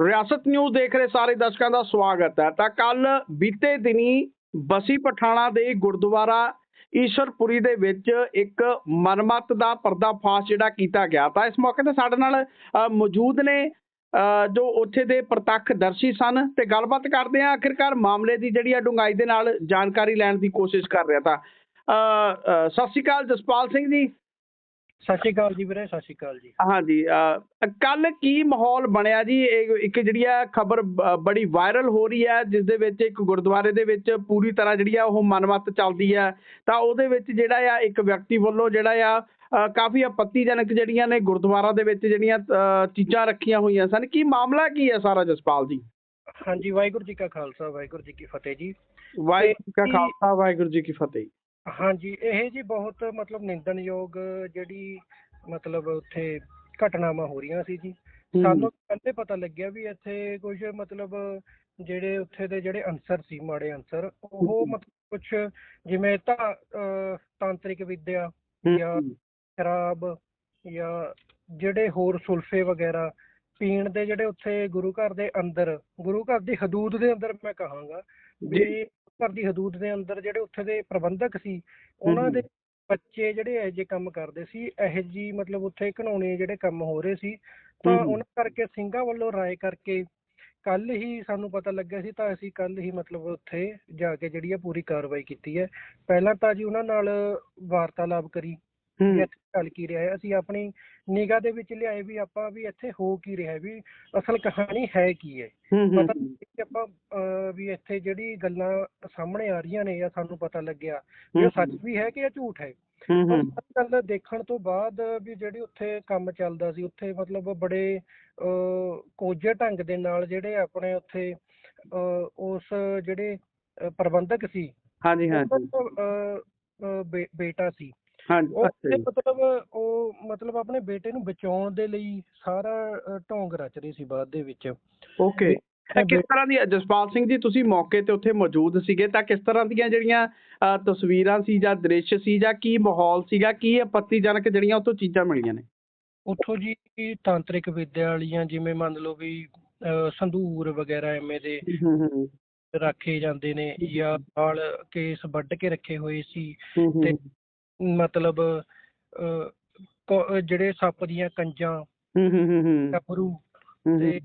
ਰਿਆਸਤ ਨਿਊਜ਼ ਦੇਖ ਰਹੇ ਸਾਰੇ ਦਰਸ਼ਕਾਂ ਦਾ ਸਵਾਗਤ ਹੈ। ਤਾਂ ਕੱਲ ਬੀਤੇ ਦਿਨੀ ਬਸੀ ਪਠਾਣਾ ਦੇ ਗੁਰਦੁਆਰਾ ਈਸ਼ਵਰਪੁਰੀ ਦੇ ਵਿੱਚ ਇੱਕ ਮਨਮਤ ਦਾ ਪਰਦਾਫਾਸ਼ ਜਿਹੜਾ ਕੀਤਾ ਗਿਆ। ਤਾਂ ਇਸ ਮੌਕੇ ਤੇ ਸਾਡੇ ਨਾਲ ਮੌਜੂਦ ਨੇ ਜੋ ਉੱਥੇ ਦੇ ਪ੍ਰਤੱਖ ਦਰਸ਼ੀ ਸਨ ਤੇ ਗੱਲਬਾਤ ਕਰਦੇ ਆ ਆਖਿਰਕਾਰ ਮਾਮਲੇ ਦੀ ਜਿਹੜੀ ਆ ਡੂੰਘਾਈ ਦੇ ਨਾਲ ਜਾਣਕਾਰੀ ਲੈਣ ਦੀ ਕੋਸ਼ਿਸ਼ ਕਰ ਰਿਹਾ। ਤਾਂ ਸਤਿ ਸ਼੍ਰੀ ਅਕਾਲ ਜਸਪਾਲ ਸਿੰਘ ਜੀ। ਸਤਿ ਸ਼੍ਰੀ ਅਕਾਲ ਜੀ ਵੀਰੇ ਸਤਿ ਸ਼੍ਰੀ ਅਕਾਲ ਜੀ। ਹਾਂਜੀ ਕੱਲ ਕੀ ਮਾਹੌਲ ਬਣਿਆ ਜੀ? ਇੱਕ ਜਿਹੜੀ ਆ ਖਬਰ ਬੜੀ ਵਾਇਰਲ ਹੋ ਰਹੀ ਹੈ ਜਿਸ ਦੇ ਵਿੱਚ ਇੱਕ ਗੁਰਦੁਆਰੇ ਦੇ ਵਿੱਚ ਪੂਰੀ ਤਰ੍ਹਾਂ ਜਿਹੜੀ ਆ ਉਹ ਮਨਮਤ ਚੱਲਦੀ ਹੈ ਤਾਂ ਉਹਦੇ ਵਿੱਚ ਜਿਹੜਾ ਆ ਇੱਕ ਵਿਅਕਤੀ ਵੱਲੋਂ ਜਿਹੜਾ ਆ ਕਾਫੀ ਆਪੱਤੀਜਨਕ ਜਿਹੜੀਆਂ ਨੇ ਗੁਰਦੁਆਰਾ ਦੇ ਵਿੱਚ ਜਿਹੜੀਆਂ ਚੀਜ਼ਾਂ ਰੱਖੀਆਂ ਹੋਈਆਂ ਸਨ। ਕੀ ਮਾਮਲਾ ਕੀ ਹੈ ਸਾਰਾ ਜਸਪਾਲ ਜੀ? ਹਾਂਜੀ ਵਾਹਿਗੁਰੂ ਜੀ ਕਾ ਖਾਲਸਾ ਵਾਹਿਗੁਰੂ ਜੀ ਕੀ ਫਤਿਹ ਜੀ। ਵਾਹਿਗੁਰੂ ਜੀ ਕਾ ਖਾਲਸਾ ਵਾਹਿਗੁਰੂ ਜੀ ਕੀ ਫਤਿਹ। ਹਾਂਜੀ ਇਹ ਜੀ ਬਹੁਤ ਮਤਲਬ ਨਿੰਦਣਯੋਗ ਜਿਹੜੀ ਮਤਲਬ ਉੱਥੇ ਘਟਨਾਵਾਂ ਹੋ ਰਹੀਆਂ ਸੀ ਜੀ। ਸਾਨੂੰ ਪਹਿਲੇ ਪਤਾ ਲੱਗਿਆ ਵੀ ਇੱਥੇ ਕੁਝ ਮਤਲਬ ਜਿਹੜੇ ਉੱਥੇ ਦੇ ਜਿਹੜੇ ਅਨਸਰ ਸੀ ਮਾੜੇ ਅਨਸਰ ਉਹ। ਮਤਲਬ ਕੁਝ ਜਿਵੇਂ ਤਾਂ ਤਾਂਤਰਿਕ ਵਿਦਿਆ ਜਾਂ ਸ਼ਰਾਬ ਜਾਂ ਜਿਹੜੇ ਹੋਰ ਸੁਲਫੇ ਵਗੈਰਾ ਪੀਣ ਦੇ ਜਿਹੜੇ ਉੱਥੇ ਗੁਰੂ ਘਰ ਦੇ ਅੰਦਰ ਗੁਰੂ ਘਰ ਦੀ ਹਦੂਦ ਦੇ ਅੰਦਰ ਮੈਂ ਕਹਾਂਗਾ ਵੀ ਘਰ ਦੀ ਹਦੂਦ ਦੇ ਅੰਦਰ ਜਿਹੜੇ ਉੱਥੇ ਦੇ ਪ੍ਰਬੰਧਕ ਸੀ ਉਹਨਾਂ ਦੇ ਬੱਚੇ ਜਿਹੜੇ ਇਹੋ ਜਿਹੇ ਕੰਮ ਕਰਦੇ ਸੀ ਇਹੋ ਜੀ ਮਤਲਬ ਉੱਥੇ ਘਿਨਾਉਣੇ ਜਿਹੜੇ ਕੰਮ ਹੋ ਰਹੇ ਸੀ ਤਾਂ। ਉਹਨਾਂ ਕਰਕੇ ਸਿੰਘਾਂ ਵੱਲੋਂ ਰਾਏ ਕਰਕੇ ਕੱਲ ਹੀ ਸਾਨੂੰ ਪਤਾ ਲੱਗਿਆ ਸੀ ਤਾਂ ਅਸੀਂ ਕੱਲ ਹੀ ਮਤਲਬ ਉੱਥੇ ਜਾ ਕੇ ਜਿਹੜੀ ਆ ਪੂਰੀ ਕਾਰਵਾਈ ਕੀਤੀ ਹੈ ਪਹਿਲਾਂ ਤਾਂ ਜੀ ਉਹਨਾਂ ਨਾਲ ਵਾਰਤਾਲਾਪ ਕਰੀ ਵੀ ਇੱਥੇ ਚੱਲ ਕੀ ਰਿਹਾ ਹੈ। ਅਸੀਂ ਆਪਣੀ ਨਿਗਾਹ ਦੇ ਵਿੱਚ ਲਿਆਏ ਵੀ ਆਪਾਂ ਵੀ ਇੱਥੇ ਹੋ ਕੀ ਰਿਹਾ ਹੈ ਵੀ ਅਸਲ ਕਹਾਣੀ ਹੈ ਕੀ ਹੈ। ਪਤਾ ਕਿ ਆਪਾਂ ਅਹ, ਵੀ ਇੱਥੇ ਜਿਹੜੀ ਗੱਲਾਂ ਸਾਹਮਣੇ ਆ ਰਹੀਆਂ ਨੇ ਜਾਂ ਸਾਨੂੰ ਪਤਾ ਲੱਗਿਆ ਵੀ ਉਹ ਸੱਚ ਵੀ ਹੈ ਕਿ ਇਹ ਝੂਠ ਹੈ। ਹੂੰ, ਪਰ ਹੂੰ, ਅੱਜ ਕੱਲ੍ਹ ਦੇਖਣ ਤੋਂ ਬਾਅਦ ਵੀ ਜਿਹੜੀ ਉੱਥੇ ਕੰਮ ਚੱਲਦਾ ਸੀ ਉੱਥੇ ਮਤਲਬ ਬੜੇ ਅਹ, ਕੋਝੇ ਢੰਗ ਦੇ ਨਾਲ ਜਿਹੜੇ ਆਪਣੇ ਉੱਥੇ ਅਹ, ਉਸ ਜਿਹੜੇ ਅਹ, ਪ੍ਰਬੰਧਕ ਸੀ ਹਾਂਜੀ ਉਹਨਾਂ ਹਾਂਜੀ। ਦਾ ਅਹ, ਅਹ, ਬੇ- ਬੇਟਾ ਸੀ। ਹਾਂਜੀ ਉਹ ਅੱਛਾ ਜੀ। ਮਤਲਬ ਉਹ ਮਤਲਬ ਆਪਣੇ ਬੇਟੇ ਨੂੰ ਬਚਾਉਣ ਦੇ ਲਈ ਸਾਰਾ ਢੋਂਗ ਰਚ ਰਹੀ ਸੀ ਬਾਅਦ ਦੇ ਵਿੱਚ। ਓਕੇ। ਕਿਸ ਤਰ੍ਹਾਂ ਦੀ ਜਸਪਾਲ ਸਿੰਘ ਜੀ ਤੁਸੀਂ ਮੌਕੇ ਤੇ ਉੱਥੇ ਮੌਜੂਦ ਸੀਗੇ ਤਾਂ ਕਿਸ ਤਰ੍ਹਾਂ ਦੀਆਂ ਜਿਹੜੀਆਂ ਅ, ਤਸਵੀਰਾਂ ਸੀ ਜਾਂ ਦ੍ਰਿਸ਼ ਸੀ ਜਾਂ ਕੀ ਮਾਹੌਲ ਸੀਗਾ ਕੀ ਆਪੱਤੀਜਨਕ ਜਿਹੜੀਆਂ ਉੱਥੋਂ ਚੀਜ਼ਾਂ ਮਿਲੀਆਂ ਨੇ? ਉੱਥੋਂ ਜੀ ਤਾਂਤਰਿਕ ਵਿਦਿਆ ਵਾਲੀਆਂ ਜਿਵੇਂ ਮੰਨ ਲਓ ਵੀ ਸੰਧੂਰ ਵਗੈਰਾ ਐਵੇਂ ਦੇ ਹੂੰ ਹੂੰ ਰੱਖੇ ਜਾਂਦੇ ਨੇ ਜਾਂ ਨਾਲ ਕੇਸ ਵੱਢ ਕੇ ਰੱਖੇ ਹੋਏ ਸੀ ਤੇ ਮਤਲਬ ਅਹ, ਕੋ- ਜਿਹੜੇ ਸੱਪ ਦੀਆਂ ਕੰਜਾਂ ਹੂੰ ਹੂੰ ਹੂੰ ਹੂੰ। ਗੱਭਰੂ ਤੇ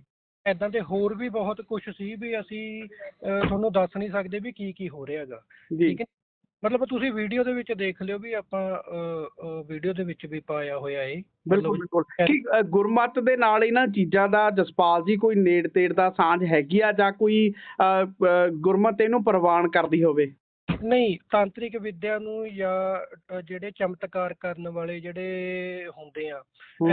ਐਦਾਂ ਦੇ ਹੋਰ ਵੀ ਬਹੁਤ ਕੁਝ ਸੀ ਵੀ ਅਸੀਂ ਅਹ, ਤੁਹਾਨੂੰ ਦੱਸ ਨਹੀਂ ਸਕਦੇ ਵੀ ਕੀ ਕੀ ਹੋ ਰਿਹਾ ਹੈਗਾ। ਜੀ। ਠੀਕ ਹੈ? ਮਤਲਬ ਤੁਸੀਂ ਵੀਡੀਓ ਦੇ ਵਿੱਚ ਦੇਖ ਲਿਓ ਵੀ ਆਪਾਂ ਵੀਡੀਓ ਦੇ ਵਿੱਚ ਵੀ ਪਾਇਆ ਹੋਇਆ ਏ। ਬਿਲਕੁਲ ਬਿਲਕੁਲ। ਕੀ ਅ, ਗੁਰਮਤ ਦੇ ਨਾਲ ਇਹਨਾਂ ਚੀਜ਼ਾਂ ਦਾ ਜਸਪਾਲ ਜੀ ਕੋਈ ਨੇੜ ਤੇੜ ਦਾ ਸਾਂਝ ਹੈਗੀ ਆ ਜਾਂ ਕੋਈ ਅ, ਅ, ਗੁਰਮਤ ਇਹਨੂੰ ਪ੍ਰਵਾਨ ਕਰਦੀ ਹੋਵੇ? ਨਹੀਂ ਤਾਂਤਰਿਕ ਵਿਦਿਆ ਨੂੰ ਜਾਂ ਜਿਹੜੇ ਚਮਤਕਾਰ ਕਰਨ ਵਾਲੇ ਜਿਹੜੇ ਹੁੰਦੇ ਆ ਹੂੰ,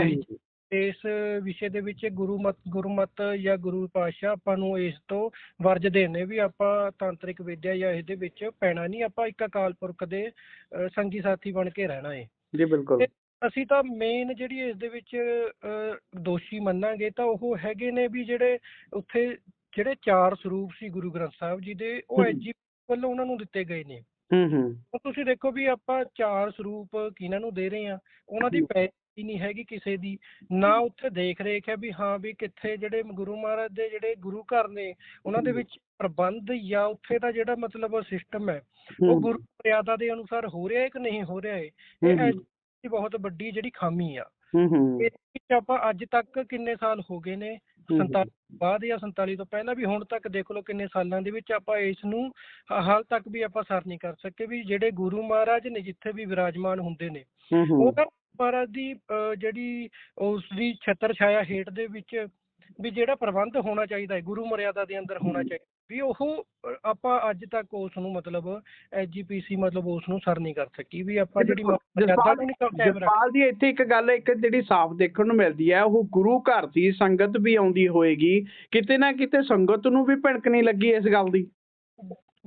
ਇਸ ਵਿਸ਼ੇ ਦੇ ਵਿੱਚ ਗੁਰੂਮਤ ਗੁਰਮਤ ਜਾਂ ਗੁਰੂ ਪਾਤਸ਼ਾਹ ਆਪਾਂ ਨੂੰ ਇਸ ਤੋਂ ਵਰਜਦੇ ਨੇ ਵੀ ਆਪਾਂ ਤਾਂਤਰਿਕ ਵਿਦਿਆ ਜਾਂ ਇਹਦੇ ਵਿੱਚ ਪੈਣਾ ਨਹੀਂ ਆਪਾਂ ਇੱਕ ਅਕਾਲ ਪੁਰਖ ਦੇ ਸੰਗੀ ਸਾਥੀ ਬਣ ਕੇ ਰਹਿਣਾ ਏ। ਜੀ ਬਿਲਕੁਲ। ਅਸੀਂ ਤਾਂ ਮੇਨ ਜਿਹੜੀ ਇਸ ਦੇ ਵਿੱਚ ਦੋਸ਼ੀ ਮੰਨਾਂਗੇ ਤਾਂ ਉਹ ਹੈਗੇ ਨੇ ਵੀ ਜਿਹੜੇ ਉੱਥੇ ਜਿਹੜੇ ਚਾਰ ਸਰੂਪ ਸੀ ਗੁਰੂ ਗ੍ਰੰਥ ਸਾਹਿਬ ਜੀ ਦੇ ਉਹ। ਐਜੀ ਵੱਲੋਂ ਉਹਨਾਂ ਨੂੰ ਦਿੱਤੇ ਗਏ ਨੇ। ਹੂੰ ਹੂੰ। ਹੁਣ ਤੁਸੀਂ ਦੇਖੋ ਵੀ ਆਪਾਂ ਚਾਰ ਸਰੂਪ ਕਿਹਨਾਂ ਨੂੰ ਦੇ ਰਹੇ ਆ ਉਹਨਾਂ ਦੀ। ਪੈਰਵੀ ਨਹੀਂ ਹੈਗੀ ਕਿਸੇ ਦੀ ਨਾ ਉੱਥੇ ਦੇਖ ਰੇਖ ਹੈ ਵੀ ਹਾਂ ਵੀ ਕਿੱਥੇ ਜਿਹੜੇ ਗੁਰੂ ਮਹਾਰਾਜ ਦੇ ਜਿਹੜੇ ਗੁਰੂ ਘਰ ਨੇ ਉਹਨਾਂ ਦੇ। ਵਿੱਚ ਪ੍ਰਬੰਧ ਜਾਂ ਉੱਥੇ ਦਾ ਜਿਹੜਾ ਮਤਲਬ ਸਿਸਟਮ ਹੈ ਉਹ ਗੁਰੂ ਮਰਿਆਦਾ ਦੇ ਅਨੁਸਾਰ ਹੋ ਰਿਹਾ ਹੈ ਕਿ ਨਹੀਂ ਹੋ ਰਿਹਾ ਹੈ ਇਹ ਬਹੁਤ ਵੱਡੀ ਜਿਹੜੀ ਖਾਮੀ ਆ। ਹੂੰ ਹੂੰ। ਵਿੱਚ ਆਪਾਂ ਅੱਜ ਤੱਕ ਕਿੰਨੇ ਸਾਲ ਹੋ ਗਏ ਨੇ? 47 ਬਾਅਦ ਜਾਂ 47 ਤੋਂ ਪਹਿਲਾਂ ਵੀ ਹੁਣ ਤੱਕ ਦੇਖ ਲਓ ਕਿੰਨੇ ਸਾਲਾਂ ਦੇ ਵਿੱਚ ਆਪਾਂ ਇਸ ਨੂੰ ਹਾਲ ਤੱਕ ਵੀ ਆਪਾਂ ਸਰ ਨਹੀਂ ਕਰ ਸਕੇ ਵੀ ਜਿਹੜੇ ਗੁਰੂ ਮਹਾਰਾਜ ਨੇ ਜਿੱਥੇ ਵੀ ਵਿਰਾਜਮਾਨ ਹੁੰਦੇ ਨੇ ਹੂੰ ਹੂੰ। ਉਹਨਾਂ ਮਹਾਰਾਜ ਦੀ ਜਿਹੜੀ ਉਸ ਦੀ ਛਤਰ ਛਾਇਆ ਹੇਠ ਦੇ ਵਿੱਚ ਵੀ ਜਿਹੜਾ ਪ੍ਰਬੰਧ ਹੋਣਾ ਚਾਹੀਦਾ ਹੈ ਗੁਰੂ ਮਰਿਆਦਾ ਦੇ ਅੰਦਰ ਹੋਣਾ ਚਾਹੀਦਾ। ਵੀ ਉਹ ਆਪਾਂ ਅੱਜ ਤੱਕ ਉਸ ਨੂੰ ਮਤਲਬ ਐਜੀਪੀਸੀ ਮਤਲਬ ਉਸ ਨੂੰ ਸਰ ਨਹੀਂ ਕਰ ਸਕੀ ਵੀ ਆਪਾਂ ਜਿਹੜੀ ਜਸਪਾਲ ਜੀ ਇੱਥੇ ਇੱਕ ਗੱਲ ਇੱਕ ਜਿਹੜੀ ਸਾਫ਼ ਦੇਖਣ ਨੂੰ ਮਿਲਦੀ ਹੈ ਉਹ ਗੁਰੂ ਘਰ ਦੀ ਸੰਗਤ ਵੀ ਆਉਂਦੀ ਹੋਏਗੀ ਕਿਤੇ ਨਾ ਕਿਤੇ ਸੰਗਤ ਨੂੰ ਵੀ ਭਿਣਕ ਨਹੀਂ ਲੱਗੀ ਇਸ ਗੱਲ ਦੀ।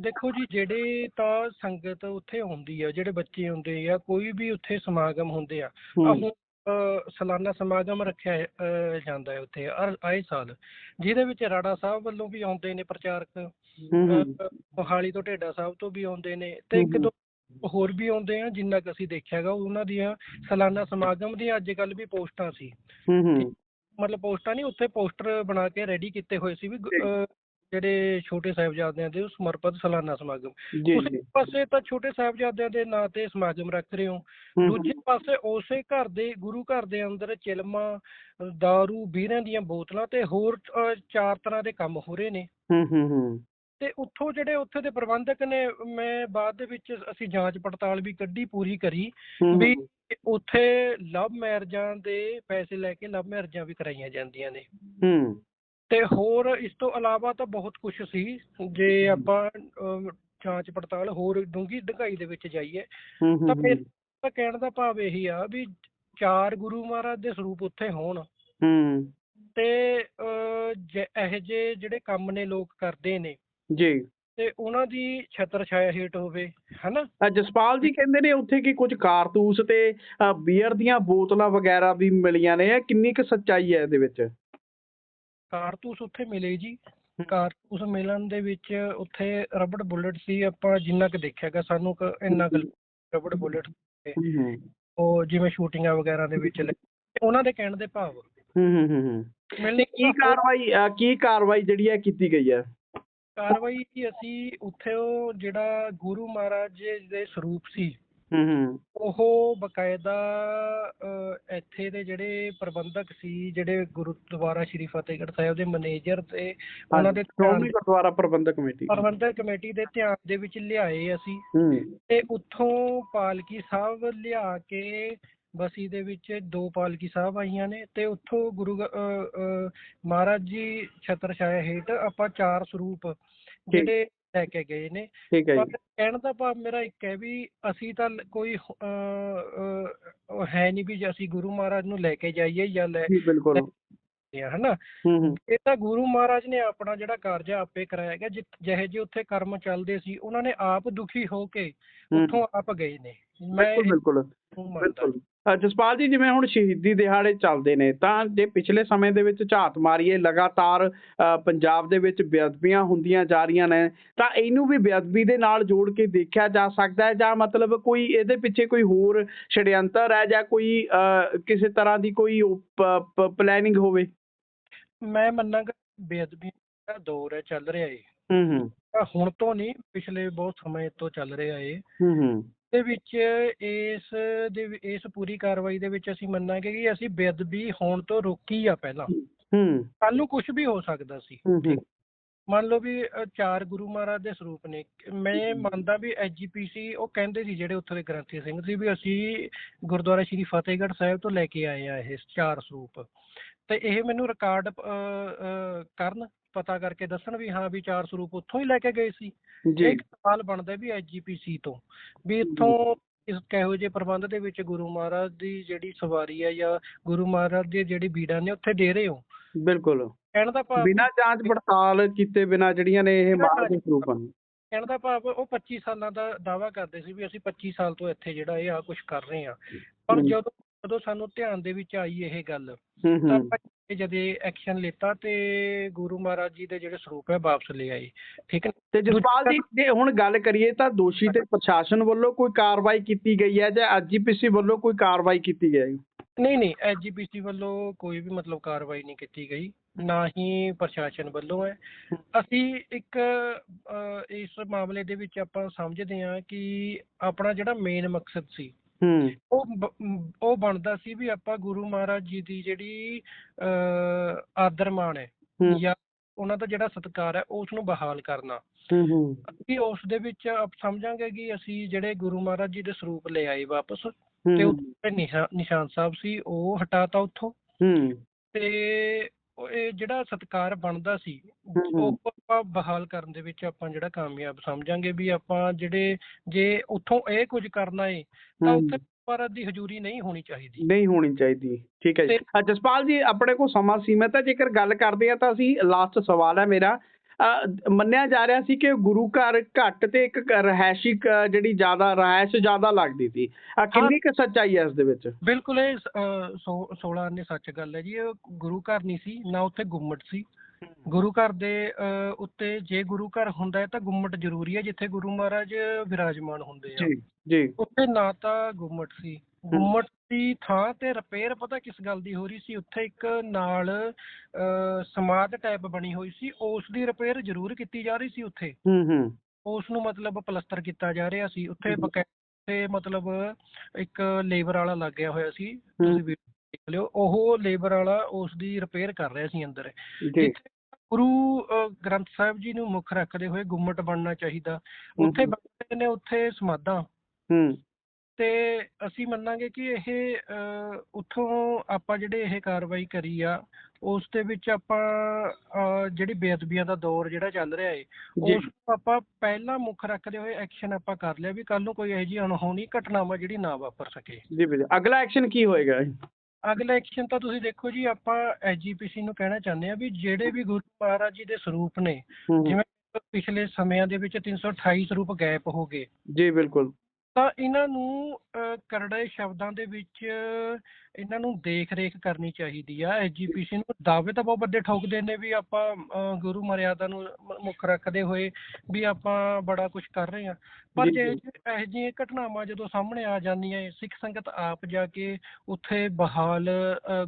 ਦੇਖੋ ਜੀ ਜਿਹੜੇ ਤਾਂ ਸੰਗਤ ਉੱਥੇ ਆਉਂਦੀ ਆ ਜਿਹੜੇ ਬੱਚੇ ਆਉਂਦੇ ਆ ਕੋਈ ਵੀ ਉੱਥੇ ਸਮਾਗਮ ਹੁੰਦੇ ਆ ਸਾਲਾਨਾ ਸਮਾਗਮ ਰੱਖਿਆ ਜਾਂਦਾ ਹੈ ਉੱਥੇ ਹਰ ਆਏ ਸਾਲ। ਜਿਹਦੇ ਵਿੱਚ ਰਾੜਾ ਸਾਹਿਬ ਵੱਲੋਂ ਵੀ ਆਉਂਦੇ ਨੇ ਪ੍ਰਚਾਰਕ ਮੋਹਾਲੀ ਤੋਂ ਢੇਡਾ ਸਾਹਿਬ ਤੋਂ ਵੀ ਆਉਂਦੇ ਨੇ ਤੇ ਇੱਕ। ਦੋ ਹੋਰ ਵੀ ਆਉਂਦੇ ਆ ਜਿੰਨਾ ਕੁ ਅਸੀਂ ਦੇਖਿਆਗਾ ਉਹਨਾਂ ਦੀਆਂ ਸਾਲਾਨਾ ਸਮਾਗਮ ਦੀਆਂ ਅੱਜ ਕੱਲ ਵੀ ਪੋਸਟਾਂ ਸੀ। ਹੂੰ ਹੂੰ। ਮਤਲਬ ਪੋਸਟਾਂ ਨਹੀਂ ਉੱਥੇ ਪੋਸਟਰ ਬਣਾ ਕੇ ਰੈਡੀ ਕੀਤੇ ਹੋਏ ਸੀ ਵੀ ਜਿਹੜੇ ਛੋਟੇ ਸਾਹਿਬਜ਼ਾਦਿਆਂ ਦੇ ਸਮਰਪਿਤ ਸਾਲਾਨਾ ਸਮਾਗਮ। ਜੀ ਉਸੇ ਜੀ। ਪਾਸੇ ਤਾਂ ਛੋਟੇ ਸਾਹਿਬਜ਼ਾਦਿਆਂ ਦੇ ਨਾਂ ਤੇ ਸਮਾਗਮ ਰੱਖ ਰਹੇ ਹੋ। ਦੂਜੇ ਪਾਸੇ ਉਸੇ ਘਰ ਦੇ ਗੁਰੂ ਘਰ ਦੇ ਅੰਦਰ ਚਿਲਮਾਂ ਦਾਰੂ ਬੀਰਾਂ ਦੀਆਂ ਬੋਤਲਾਂ ਤੇ ਹੋਰ ਚਾਰ ਤਰ੍ਹਾਂ ਦੇ ਕੰਮ ਹੋ ਰਹੇ ਨੇ। ਹੂੰ ਹੂੰ ਹੂੰ। ਤੇ ਉੱਥੋਂ ਜਿਹੜੇ ਉੱਥੇ ਦੇ ਪ੍ਰਬੰਧਕ ਨੇ ਮੈਂ ਬਾਅਦ ਦੇ ਵਿੱਚ ਅਸੀਂ ਜਾਂਚ ਪੜਤਾਲ ਵੀ ਕੱਢੀ ਪੂਰੀ ਕਰੀ ਵੀ ਉੱਥੇ ਲਵ ਮੈਰਿਜਾਂ ਦੇ ਪੈਸੇ ਲੈ ਕੇ ਲਵ ਮੈਰਿਜਾਂ ਵੀ ਕਰਾਈਆਂ ਜਾਂਦੀਆਂ ਨੇ। ਹੂੰ। ਤੇ ਹੋਰ ਇਸ ਤੋਂ ਇਲਾਵਾ ਤਾਂ ਬਹੁਤ ਕੁਝ ਸੀ। ਜੇ ਆਪਾਂ ਜਾਂਚ ਪੜਤਾਲ ਹੋਰ ਡੂੰਘੀ ਡੂੰਘਾਈ ਦੇ ਵਿੱਚ ਜਾਈਏ ਤਾਂ ਫਿਰ ਤਾਂ ਕਹਿਣ ਦਾ ਭਾਵ ਇਹੀ ਆ ਵੀ ਚਾਰ ਗੁਰੂ ਮਹਾਰਾਜ ਦੇ ਸਰੂਪ ਉੱਥੇ ਹੋਣ। ਹੂੰ। ਤੇ ਜ- ਇਹੋ ਜਿਹੇ ਜਿਹੜੇ ਕੰਮ ਨੇ ਲੋਕ ਕਰਦੇ ਨੇ ਜੀ। ਤੇ ਉਹਨਾਂ ਦੀ ਛਤਰ ਛਾਇਆ ਹੇਠ ਹੋਵੇ ਹਨਾ? ਅ, ਜਸਪਾਲ ਜੀ ਕਹਿੰਦੇ ਨੇ ਉੱਥੇ ਕਿ ਕੁਝ ਕਾਰਤੂਸ ਤੇ ਬੀਅਰ ਦੀਆਂ ਬੋਤਲਾਂ ਵਗੈਰਾ ਵੀ ਮਿਲੀਆਂ ਨੇ ਕਿੰਨੀ ਕੁ ਸੱਚਾਈ ਹੈ ਇਹਦੇ ਵਿੱਚ? ਕਾਰਤੂਸ ਉੱਥੇ ਮਿਲੇ ਜੀ। ਕਾਰਤੂਸ ਮਿਲਣ ਦੇ ਵਿੱਚ ਉੱਥੇ ਰਬੜ ਬੁਲਟ ਸੀ ਆਪਾਂ ਜਿੰਨਾ ਕੁ ਦੇਖਿਆਗਾ ਸਾਨੂੰ ਕੁ ਇੰਨਾ ਕੁ ਰਬੜ ਬੁਲਟ ਹੂੰ ਉਹ ਜਿਵੇਂ ਸ਼ੂਟਿੰਗਾਂ ਵਗੈਰਾ ਦੇ ਵਿੱਚ ਲੈ- ਉਹਨਾਂ ਦੇ ਕਹਿਣ ਦੇ ਭਾਵ। ਹੂੰ ਮਿਲਣੇ ਕੀ ਕਾਰਵਾਈ ਕੀ ਕਾਰਵਾਈ ਜਿਹੜੀ ਹੈ ਕੀਤੀ ਗਈ ਹੈ? ਕਾਰਵਾਈ ਕੀ ਅਸੀਂ ਉੱਥੇ ਉਹ ਜਿਹੜਾ ਗੁਰੂ ਮਹਾਰਾਜ ਜੀ ਦੇ ਸਰੂਪ ਸੀ ਹੂੰ ਉਹ ਬਕਾਇਦਾ ਅਹ, ਇੱਥੇ ਦੇ ਜਿਹੜੇ ਪ੍ਰਬੰਧਕ ਸੀ ਜਿਹੜੇ ਗੁਰਦੁਆਰਾ ਸ਼੍ਰੀ ਫਤਿਹਗੜ੍ਹ ਸਾਹਿਬ ਦੇ ਮੈਨੇਜਰ ਤੇ ਉਹਨਾਂ ਦੇ ਧਿਆਨ ਸ਼੍ਰੋਮਣੀ ਗੁਰਦੁਆਰਾ ਪ੍ਰਬੰਧਕ ਕਮੇਟੀ। ਪ੍ਰਬੰਧਕ ਕਮੇਟੀ ਦੇ ਧਿਆਨ ਦੇ ਵਿੱਚ ਲਿਆਏ ਅਸੀਂ। ਹੂੰ। ਤੇ ਉੱਥੋਂ ਪਾਲਕੀ ਸਾਹਿਬ ਲਿਆ ਕੇ ਬਸੀ ਦੇ ਵਿੱਚ ਦੋ ਪਾਲਕੀ ਸਾਹਿਬ ਆਈਆਂ ਨੇ ਤੇ ਉੱਥੋਂ ਗੁਰੂ ਗ- ਅਹ, ਅਹ, ਮਹਾਰਾਜ ਜੀ ਛਤਰ ਛਾਇਆ ਹੇਠ ਆਪਾਂ ਚਾਰ ਸਰੂਪ ਜਿਹੜੇ ਲੈ ਕੇ ਗਏ ਨੇ। ਠੀਕ ਹੈ ਪਰ ਜੀ। ਕਹਿਣ ਦਾ ਭਾਵ ਮੇਰਾ ਇੱਕ ਹੈ ਵੀ ਅਸੀਂ ਤਾਂ ਕੋਈ ਅਹ, ਅਹ, ਉਹ ਹੈ ਨਹੀਂ ਵੀ ਅਸੀਂ ਗੁਰੂ ਮਹਾਰਾਜ ਨੂੰ ਲੈ ਕੇ ਜਾਈਏ ਜਾਂ ਲੈ ਜੀ ਬਿਲਕੁਲ। ਹਨਾ? ਹੂੰ ਹੂੰ। ਇਹ ਤਾਂ ਗੁਰੂ ਮਹਾਰਾਜ ਨੇ ਆਪਣਾ ਜਿਹੜਾ ਕਾਰਜ ਆ ਆਪੇ ਕਰਾਇਆ ਗਿਆ। ਜਿ- ਜਿਹੇ ਜਿਹੇ ਉੱਥੇ ਕਰਮ ਚੱਲਦੇ ਸੀ ਉਹਨਾਂ ਨੇ ਆਪ ਦੁਖੀ ਹੋ ਕੇ ਹੂੰ। ਉੱਥੋਂ ਆਪ ਗਏ ਨੇ। ਬਿਲਕੁਲ ਬਿਲਕੁਲ। ਬਿਲਕੁਲ। ਜਸਪਾਲ ਜੀ ਜਿਵੇਂ ਹੁਣ ਸ਼ਹੀਦੀ ਦਿਹਾੜੇ ਚੱਲਦੇ ਨੇ ਤਾਂ ਜੇ ਪਿਛਲੇ ਸਮੇਂ ਦੇ ਵਿੱਚ ਝਾਤ ਮਾਰੀਏ ਲਗਾਤਾਰ ਪੰਜਾਬ ਦੇ ਵਿੱਚ ਬੇਅਦਬੀਆਂ ਹੁੰਦੀਆਂ ਜਾ ਰਹੀਆਂ ਨੇ ਤਾਂ ਇਹਨੂੰ ਵੀ ਬੇਅਦਬੀ ਦੇ ਨਾਲ ਜੋੜ ਕੇ ਦੇਖਿਆ ਜਾ ਸਕਦਾ ਹੈ? ਜਾਂ ਮਤਲਬ ਕੋਈ ਇਹਦੇ ਪਿੱਛੇ ਕੋਈ ਹੋਰ ਛੜਯੰਤਰ ਹੈ? ਜਾਂ ਕੋਈ ਕਿਸੇ ਤਰ੍ਹਾਂ ਦੀ ਕੋਈ ਪਲੈਨਿੰਗ ਹੋਵੇ? ਮੈਂ ਮੰਨਾਂਗਾ ਬੇਅਦਬੀ ਦਾ ਦੌਰ ਹੈ ਚੱਲ ਰਿਹਾ ਏ। ਹੂੰ ਹੂੰ। ਹੁਣ ਤੋਂ ਨਹੀਂ ਪਿਛਲੇ ਬਹੁਤ ਸਮੇਂ ਤੋਂ ਚੱਲ ਰਿਹਾ ਏ। ਹੂੰ ਹੂੰ। ਦੇ ਵਿੱਚ ਇਸ ਦੇ ਇਸ ਪੂਰੀ ਕਾਰਵਾਈ ਦੇ ਵਿੱਚ ਅਸੀਂ ਮੰਨਾਂਗੇ ਕਿ ਅਸੀਂ ਬੇਅਦਬੀ ਹੋਣ ਤੋਂ ਰੋਕੀ ਆ ਪਹਿਲਾਂ। ਹੂੰ ਕੱਲ ਨੂੰ ਕੁਝ ਵੀ ਹੋ ਸਕਦਾ ਸੀ। ਹੂੰ ਮੰਨ ਲਓ ਵੀ ਅ, ਚਾਰ ਗੁਰੂ ਮਹਾਰਾਜ ਦੇ ਸਰੂਪ ਨੇ। ਮੈਂ ਮੰਨਦਾ ਵੀ ਐਜੀਪੀਸੀ ਉਹ ਕਹਿੰਦੇ ਸੀ ਜਿਹੜੇ ਉੱਥੇ ਦੇ ਗ੍ਰੰਥੀ ਸਿੰਘ ਸੀ ਵੀ ਅਸੀਂ ਗੁਰਦੁਆਰਾ ਸ਼੍ਰੀ ਫਤਿਹਗੜ੍ਹ ਸਾਹਿਬ ਤੋਂ ਲੈ ਕੇ ਆਏ ਆ ਇਹ ਚਾਰ ਸਰੂਪ। ਤੇ ਇਹ ਮੈਨੂੰ ਰਿਕਾਰਡ ਕਰਨ ਪਤਾ ਕਰਕੇ ਦੱਸਣ ਵੀ ਹਾਂ ਵੀ ਚਾਰ ਸਰੂਪ ਉੱਥੋਂ ਹੀ ਲੈ ਕੇ ਗਏ ਸੀ। ਇੱਕ ਸਵਾਲ ਬਣਦਾ ਵੀ ਐਜੀਪੀਸੀ ਤੋਂ ਵੀ ਇੱਥੋਂ ਇਸ ਕਿਹੋ ਜਿਹੇ ਪ੍ਰਬੰਧ ਦੇ ਵਿੱਚ ਗੁਰੂ ਮਹਾਰਾਜ ਦੀ ਜਿਹੜੀ ਸਵਾਰੀ ਹੈ ਜਾਂ ਗੁਰੂ ਮਹਾਰਾਜ ਦੀ ਜਿਹੜੀ ਬੀੜਾਂ ਨੇ ਉੱਥੇ ਦੇ ਰਹੇ ਹੋ? ਬਿਲਕੁਲ। ਕਹਿਣ ਦਾ ਭਾਵ ਬਿਨਾਂ ਜਾਂਚ ਪੜਤਾਲ ਕੀਤੇ ਬਿਨਾਂ ਜਿਹੜੀਆਂ ਨੇ ਇਹ ਮਾਰ ਦੇ ਸਰੂਪ ਹਨ। ਕਹਿਣ ਦਾ ਭਾਵ ਉਹ 25 ਸਾਲਾਂ ਦਾ ਦਾਵਾ ਕਰਦੇ ਸੀ ਵੀ ਅਸੀਂ 25 ਸਾਲ ਤੋਂ ਇੱਥੇ ਜਿਹੜਾ ਇਹ ਆ ਕੁਝ ਕਰ ਰਹੇ ਆ ਪਰ। ਜਦੋਂ ਜਦੋਂ ਸਾਨੂੰ ਧਿਆਨ ਦੇ ਵਿੱਚ ਆਈ ਇਹ ਗੱਲ ਤਾਂ ਆਪਾਂ ਜਦ ਐਕਸ਼ਨ ਲਿੱਤਾ ਤੇ ਗੁਰੂ ਮਹਾਰਾਜ ਜੀ ਦੇ ਜਿਹੜੇ ਸਰੂਪ ਹੈ ਵਾਪਸ ਲੈ ਆਏ। ਠੀਕ ਹੈ? ਤੇ ਜਸਪਾਲ ਜੀ ਜੇ ਹੁਣ ਗੱਲ ਕਰੀਏ ਤਾਂ ਦੋਸ਼ੀ ਤੇ ਪ੍ਰਸ਼ਾਸਨ ਵੱਲੋਂ ਕੋਈ ਕਾਰਵਾਈ ਕੀਤੀ ਗਈ ਹੈ ਜਾਂ ਐਜੀਪੀਸੀ ਵੱਲੋਂ ਕੋਈ ਕਾਰਵਾਈ ਕੀਤੀ ਗਈ ਹੈ? ਨਹੀਂ ਨਹੀਂ ਐਜੀਪੀਸੀ ਵੱਲੋਂ ਕੋਈ ਵੀ ਮਤਲਬ ਕਾਰਵਾਈ ਨਹੀਂ ਕੀਤੀ ਗਈ ਨਾ ਹੀ ਪ੍ਰਸ਼ਾਸਨ ਵੱਲੋਂ ਹੈ। ਅਸੀਂ ਇੱਕ ਇਸ ਮਾਮਲੇ ਦੇ ਵਿੱਚ ਆਪਾਂ ਸਮਝਦੇ ਹਾਂ ਕਿ ਆਪਣਾ ਜਿਹੜਾ ਮੇਨ ਮਕਸਦ ਸੀ ਉਹ ਬਣਦਾ ਸੀ ਵੀ ਆਪਾਂ ਗੁਰੂ ਮਹਾਰਾਜ ਜੀ ਦੀ ਜਿਹੜੀ ਆਦਰ ਮਾਣ ਹੈ ਜਾਂ ਉਹਨਾਂ ਦਾ ਜਿਹੜਾ ਸਤਿਕਾਰ ਹੈ ਉਸ ਨੂੰ ਬਹਾਲ ਕਰਨਾ। ਹੂੰ ਹੂੰ। ਅਸੀਂ ਉਸ ਦੇ ਵਿੱਚ ਆਪ ਸਮਝਾਂਗੇ ਕਿ ਅਸੀਂ ਜਿਹੜੇ ਗੁਰੂ ਮਹਾਰਾਜ ਜੀ ਦੇ ਸਰੂਪ ਲੈ ਆਏ ਵਾਪਸ ਤੇ ਨਿਸ਼ਾ- ਨਿਸ਼ਾਨ ਸਾਹਿਬ ਸੀ ਉਹ ਹਟਾਤਾ ਉੱਥੋਂ। ਹੂੰ। ਤੇ ਇਹ ਜਿਹੜਾ ਸਤਿਕਾਰ ਬਣਦਾ ਸੀ। ਉਹ ਆਪਾਂ ਬਹਾਲ ਕਰਨ ਦੇ ਵਿੱਚ ਆਪਾਂ ਜਿਹੜਾ ਕਾਮਯਾਬ ਸਮਝਾਂਗੇ ਵੀ ਆਪਾਂ ਜਿਹੜੇ ਜੇ ਉੱਥੋਂ ਇਹ ਕੁਝ ਕਰਨਾ ਏ ਤਾਂ। ਉੱਥੇ ਭਾਰਤ ਦੀ ਹਜ਼ੂਰੀ ਨਹੀਂ ਹੋਣੀ ਚਾਹੀਦੀ। ਨਹੀਂ ਹੋਣੀ ਚਾਹੀਦੀ। ਠੀਕ ਹੈ ਜੀ। ਜਸਪਾਲ ਜੀ ਆਪਣੇ ਕੋਲ ਸਮਾਂ ਸੀਮਤ ਹੈ। ਜੇਕਰ ਗੱਲ ਕਰਦੇ ਆ ਤਾਂ ਅਸੀਂ ਲਾਸਟ ਸਵਾਲ ਹੈ ਮੇਰਾ। ਮੰਨਿਆ ਜਾ ਰਿਹਾ ਸੀ ਕਿ ਗੁਰੂ ਘਰ ਘੱਟ ਤੇ ਇੱਕ ਕ- ਜਿਹੜੀ ਜ਼ਿਆਦਾ ਰਿਹਾਇਸ਼ ਜ਼ਿਆਦਾ ਲੱਗਦੀ ਸੀ। ਅ, ਕਿੰਨੀ ਕੁ ਸੱਚਾਈ ਹੈ ਇਸ ਦੇ ਵਿੱਚ? ਬਿਲਕੁਲ ਇਹ ਸ- ਅਹ ਸੋ- 16 ਨੇ ਸੱਚ ਗੱਲ ਹੈ ਜੀ। ਇਹ ਗੁਰੂ ਘਰ ਨਹੀਂ ਸੀ ਨਾ ਉੱਥੇ ਗੁੰਮਟ ਸੀ। ਗੁਰੂ ਘਰ ਦੇ ਉੱਤੇ ਜੇ ਗੁਰੂ ਘਰ ਹੁੰਦਾ ਹੈ ਤਾਂ ਗੁੰਮਟ ਜ਼ਰੂਰੀ ਹੈ ਜਿੱਥੇ ਗੁਰੂ ਮਹਾਰਾਜ ਵਿਰਾਜਮਾਨ ਹੁੰਦੇ ਆ। ਜੀ ਜੀ। ਉੱਥੇ ਨਾ ਤਾਂ ਗੁੰਮਟ ਸੀ। ਗੁੰਮਟ ਦੀ ਥਾਂ ਤੇ ਰਿਪੇਅਰ ਪਤਾ ਕਿਸ ਗੱਲ ਦੀ ਹੋ ਰਹੀ ਸੀ? ਉੱਥੇ ਇੱਕ ਨਾਲ ਸਮਾਧ ਟਾਈਪ ਬਣੀ ਹੋਈ ਸੀ। ਉਸ ਦੀ ਰਿਪੇਅਰ ਜ਼ਰੂਰ ਕੀਤੀ ਜਾ ਰਹੀ ਸੀ ਉੱਥੇ। ਹੂੰ ਹੂੰ। ਉਸ ਨੂੰ ਮਤਲਬ ਪਲਸਤਰ ਕੀਤਾ ਜਾ ਰਿਹਾ ਸੀ। ਉੱਥੇ। ਬਕਾਇਦੇ ਮਤਲਬ ਇੱਕ ਲੇਬਰ ਵਾਲਾ ਲੱਗਿਆ ਹੋਇਆ ਸੀ। ਤੁਸੀਂ ਦੇਖ ਲਿਓ। ਉਹ ਲੇਬਰ ਵਾਲਾ ਉਸ ਦੀ ਰਿਪੇਅਰ ਕਰ ਰਿਹਾ ਸੀ ਅੰਦਰ। ਜਿੱਥੇ ਗੁਰੂ ਗ੍ਰੰਥ ਸਾਹਿਬ ਜੀ ਨੂੰ ਮੁੱਖ ਰੱਖਦੇ ਹੋਏ ਗੁੰਮਟ ਬਣਨਾ ਚਾਹੀਦਾ। ਉੱਥੇ। ਬਣਦੇ ਨੇ ਉੱਥੇ ਸਮਾਧਾਂ। ਹੂੰ। ਤੇ ਅਸੀਂ ਮੰਨਾਂਗੇ ਕਿ ਇਹ ਉੱਥੋਂ ਆਪਾਂ ਜਿਹੜੇ ਇਹ ਕਾਰਵਾਈ ਕਰੀ ਆ ਉਸ ਦੇ ਵਿੱਚ ਆਪਾਂ ਜਿਹੜੀ ਬੇਅਦਬੀਆਂ ਦਾ ਦੌਰ ਜਿਹੜਾ ਚੱਲ ਰਿਹਾ ਏ ਜੀ। ਉਸ ਨੂੰ ਆਪਾਂ ਪਹਿਲਾਂ ਮੁੱਖ ਰੱਖਦੇ ਹੋਏ ਐਕਸ਼ਨ ਆਪਾਂ ਕਰ ਲਿਆ ਵੀ ਕੱਲ ਨੂੰ ਕੋਈ ਇਹੋ ਜਿਹੀ ਅਣਹੋਣੀ ਘਟਨਾਵਾਂ ਜਿਹੜੀ ਨਾ ਵਾਪਰ ਸਕੇ। ਜੀ ਵੀਰੇ ਅਗਲਾ ਐਕਸ਼ਨ ਕੀ ਹੋਏਗਾ ਅਗਲਾ ਐਕਸ਼ਨ ਤਾਂ ਤੁਸੀਂ ਦੇਖੋ ਜੀ ਆਪਾਂ ਐਜੀਪੀਸੀ ਨੂੰ ਕਹਿਣਾ ਚਾਹੁੰਦੇ ਆ ਵੀ ਜਿਹੜੇ ਵੀ ਗੁਰੂ ਮਹਾਰਾਜ ਜੀ ਦੇ ਸਰੂਪ ਨੇ ਜਿਵੇਂ ਪਿਛਲੇ ਸਮਿਆਂ ਦੇ ਵਿੱਚ 328 ਸਰੂਪ ਗਾਇਬ ਹੋ ਗਏ। ਜੀ ਬਿਲਕੁਲ। ਤਾਂ ਇਹਨਾਂ ਨੂੰ ਕਰੜੇ ਸ਼ਬਦਾਂ ਦੇ ਵਿੱਚ ਇਹਨਾਂ ਨੂੰ ਦੇਖ ਰੇਖ ਕਰਨੀ ਚਾਹੀਦੀ ਆ। ਐਜੀਪੀਸੀ ਨੂੰ ਦਾਅਵੇ ਤਾਂ ਬਹੁਤ ਵੱਡੇ ਠੋਕਦੇ ਨੇ ਵੀ ਆਪਾਂ ਗੁਰੂ ਮਰਿਆਦਾ ਨੂੰ ਮੁੱਖ ਰੱਖਦੇ ਹੋਏ ਵੀ ਆਪਾਂ ਬੜਾ ਕੁਝ ਕਰ ਰਹੇ ਆ। ਪਰ ਜੀ, ਜੇ ਜੀ। ਇਹੋ ਜਿਹੀਆਂ ਘਟਨਾਵਾਂ ਜਦੋਂ ਸਾਹਮਣੇ ਆ ਜਾਂਦੀਆਂ ਸਿੱਖ ਸੰਗਤ ਆਪ ਜਾ ਕੇ ਉੱਥੇ ਬਹਾਲ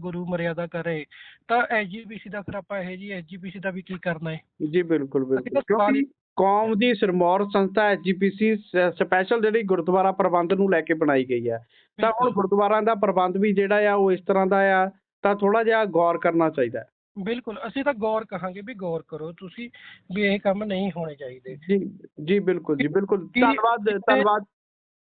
ਗੁਰੂ ਮਰਿਆਦਾ ਕਰੇ ਤਾਂ ਐਜੀਪੀਸੀ ਦਾ ਫਿਰ ਆਪਾਂ ਇਹੋ ਜਿਹੀ ਐਜੀਪੀਸੀ ਦਾ ਵੀ ਕੀ ਕਰਨਾ ਹੈ ਜੀ ਬਿਲਕੁਲ ਬਿਲਕੁਲ। ਕਿਉਂਕਿ ਕੌਮ ਦੀ ਸਿਰਮੌਰ ਸੰਸਥਾ ਐਸਜੀਪੀਸੀ ਸਪੈਸ਼ਲ ਜਿਹੜੀ ਗੁਰਦੁਆਰਾ ਪ੍ਰਬੰਧ ਨੂੰ ਲੈ ਕੇ ਬਣਾਈ ਗਈ ਹੈ। ਤਾਂ ਹੁਣ। ਗੁਰਦੁਆਰਾਂ ਦਾ ਪ੍ਰਬੰਧ ਵੀ ਜਿਹੜਾ ਆ ਉਹ ਇਸ ਤਰ੍ਹਾਂ ਦਾ ਆ ਤਾਂ ਥੋੜਾ ਜਿਹਾ ਗੌਰ ਕਰਨਾ ਚਾਹੀਦਾ। ਬਿਲਕੁਲ ਅਸੀਂ ਤਾਂ ਗੌਰ ਕਹਾਂਗੇ ਵੀ ਗੌਰ ਕਰੋ ਤੁਸੀਂ ਵੀ ਇਹ ਕੰਮ ਨਹੀਂ ਹੋਣੇ ਚਾਹੀਦੇ। ਜੀ ਜੀ ਬਿਲਕੁਲ ਜੀ ਬਿਲਕੁਲ ਧੰਨਵਾਦ ਧੰਨਵਾਦ।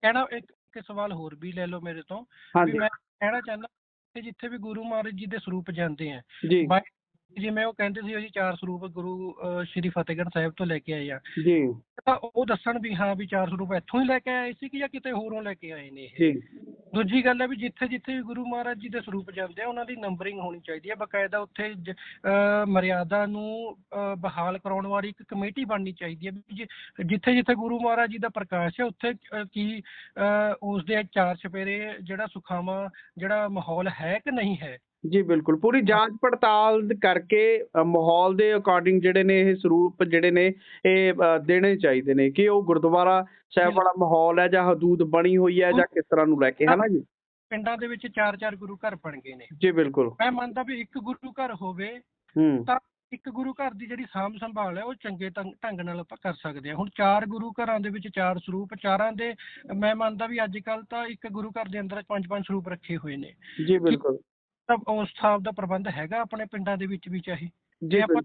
ਕਹਿਣਾ ਇੱਕ ਇੱਕ ਸਵਾਲ ਹੋਰ ਵੀ ਲੈ ਲਓ ਮੇਰੇ ਤੋਂ। ਵੀ ਮੈਂ ਕਹਿਣਾ ਚਾਹੁੰਦਾ ਕਿ ਜਿੱਥੇ ਵੀ ਗੁਰੂ ਮਹਾਰਾਜ ਜੀ ਦੇ ਸਰੂਪ ਜਾਂਦੇ ਆ ਜੀ। ਜਿਵੇਂ ਉਹ ਕਹਿੰਦੇ ਸੀ ਅਸੀਂ ਚਾਰ ਸਰੂਪ ਗੁਰੂ ਸ਼੍ਰੀ ਫਤਿਹਗੜ੍ਹ ਸਾਹਿਬ ਤੋਂ ਲੈ ਕੇ ਆਏ ਆ। ਜੀ। ਤਾਂ ਉਹ ਦੱਸਣ ਵੀ ਹਾਂ ਵੀ ਚਾਰ ਸਰੂਪ ਇੱਥੋਂ ਹੀ ਲੈ ਕੇ ਆਏ ਸੀ ਕਿ ਜਾਂ ਕਿਤੇ ਹੋਰੋਂ ਲੈ ਕੇ ਆਏ ਨੇ ਇਹ? ਜੀ। ਦੂਜੀ ਗੱਲ ਹੈ ਵੀ ਜਿੱਥੇ ਜਿੱਥੇ ਵੀ ਗੁਰੂ ਮਹਾਰਾਜ ਜੀ ਦੇ ਸਰੂਪ ਜਾਂਦੇ ਆ ਉਹਨਾਂ ਦੀ ਨੰਬਰਿੰਗ ਹੋਣੀ ਚਾਹੀਦੀ ਹੈ ਬਕਾਇਦਾ ਉੱਥੇ ਜ- ਮਰਿਆਦਾ ਨੂੰ ਬਹਾਲ ਕਰਾਉਣ ਵਾਲੀ ਇੱਕ ਕਮੇਟੀ ਬਣਨੀ ਚਾਹੀਦੀ ਹੈ ਜਿ- ਜਿੱਥੇ ਜਿੱਥੇ ਗੁਰੂ ਮਹਾਰਾਜ ਜੀ ਦਾ ਪ੍ਰਕਾਸ਼ ਹੈ ਉੱਥੇ ਕੀ ਉਸ ਦੇ ਚਾਰ ਚਪੇਰੇ ਜਿਹੜਾ ਸੁਖਾਵਾਂ ਜਿਹੜਾ ਮਾਹੌਲ ਹੈ ਕਿ ਨਹੀਂ ਹੈ ਜੀ ਬਿਲਕੁਲ ਪੂਰੀ ਜਾਂਚ ਪੜਤਾਲ ਕਰਕੇ ਅ, ਮਾਹੌਲ ਦੇ ਅਕੋਰਡਿੰਗ ਜਿਹੜੇ ਨੇ ਇਹ ਸਰੂਪ ਜਿਹੜੇ ਨੇ ਇਹ ਅ, ਦੇਣੇ ਚਾਹੀਦੇ ਨੇ ਕਿ ਉਹ ਗੁਰਦੁਆਰਾ ਸਾਹਿਬ ਵਾਲਾ ਮਾਹੌਲ ਹੈ ਜਾਂ ਹਦੂਦ ਬਣੀ ਹੋਈ ਹੈ ਜਾਂ ਕਿਸ ਤਰ੍ਹਾਂ ਨੂੰ ਲੈ ਕੇ ਹੈ ਨਾ ਜੀ? ਪਿੰਡਾਂ ਦੇ ਵਿੱਚ ਚਾਰ ਚਾਰ ਗੁਰੂ ਘਰ ਬਣ ਗਏ ਨੇ। ਜੀ ਬਿਲਕੁਲ। ਮੈਂ ਮੰਨਦਾ ਵੀ ਇੱਕ ਗੁਰੂ ਘਰ ਹੋਵੇ ਹੂੰ। ਤਾਂ ਇੱਕ ਗੁਰੂ ਘਰ ਦੀ ਜਿਹੜੀ ਸਾਂਭ ਸੰਭਾਲ ਹੈ ਉਹ ਚੰਗੇ ਢੰਗ ਢੰਗ ਨਾਲ ਆਪਾਂ ਕਰ ਸਕਦੇ ਹਾਂ। ਹੁਣ ਚਾਰ ਗੁਰੂ ਘਰਾਂ ਦੇ ਵਿੱਚ ਚਾਰ ਸਰੂਪ ਚਾਰਾਂ ਦੇ ਮੈਂ ਮੰਨਦਾ ਵੀ ਅੱਜ ਕੱਲ ਤਾਂ ਇੱਕ ਗੁਰੂ ਘਰ ਦੇ ਅੰਦਰ ਪੰਜ ਪੰਜ ਸਰੂਪ ਰੱਖੇ ਹੋਏ ਨੇ। ਜੀ ਬਿਲਕੁਲ। ਉਸ ਹਿਸਾਬ ਦਾ ਪ੍ਰਬੰਧ ਹੈਗਾ ਆਪਣੇ ਪਿੰਡਾਂ ਦੇ ਵਿੱਚ ਵੀ ਚਾਹੇ। ਜੀ ਆਪਾਂ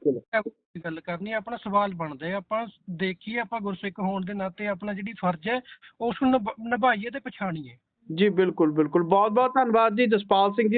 ਗੱਲ ਕਰਨੀ ਆਪਣਾ ਸਵਾਲ ਬਣਦਾ ਹੈ ਆਪਾਂ ਦੇਖੀਏ ਆਪਾਂ ਗੁਰਸਿੱਖ ਹੋਣ ਦੇ ਨਾਤੇ ਆਪਣਾ ਜਿਹੜੀ ਫਰਜ਼ ਹੈ ਉਸ ਨੂੰ ਨਿਭ- ਨਿਭਾਈਏ ਤੇ ਪਛਾਣੀਏ। ਜੀ ਬਿਲਕੁਲ ਬਿਲਕੁਲ। ਬਹੁਤ ਬਹੁਤ ਧੰਨਵਾਦ ਜੀ ਜਸਪਾਲ ਸਿੰਘ ਜੀ